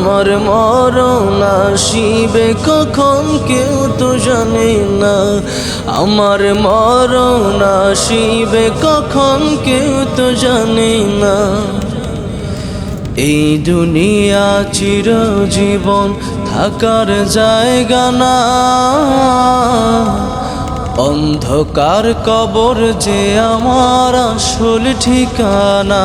আমার মরণ আসিবে কখন কেউ তো জানে না। আমার মরণ আসিবে কখন কেউ তো জানে না। এই দুনিয়া চিরজীবন থাকার জায়গা না। অন্ধকার কবর যে আমার আসল ঠিকানা।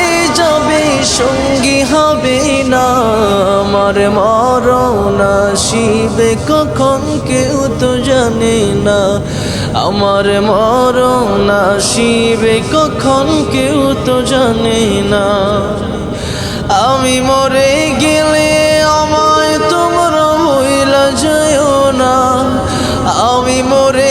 সঙ্গী হবে না। আমার মরণ আসিবে কখন কেউ তো জানে না। আমার মরণ আসিবে কখন কেউ তো জানে না। আমি মরে গেলে আমায় তোমরা ভইলা যাইও না। আমি মরে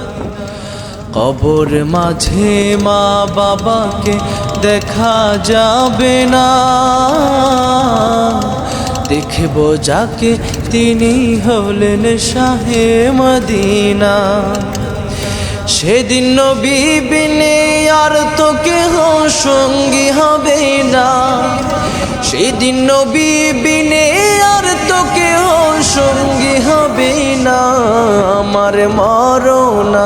কবর মাঝে মা বাবাকে দেখা যাবে না। দেখব যাকে তিনি হলেন শাহে মদিনা। সেদিন নবী বিনে আর তো কেহ সঙ্গী হবে না। সেদিন বিবিনে আর তো কেহ সঙ্গী হবে না। আমার মরনা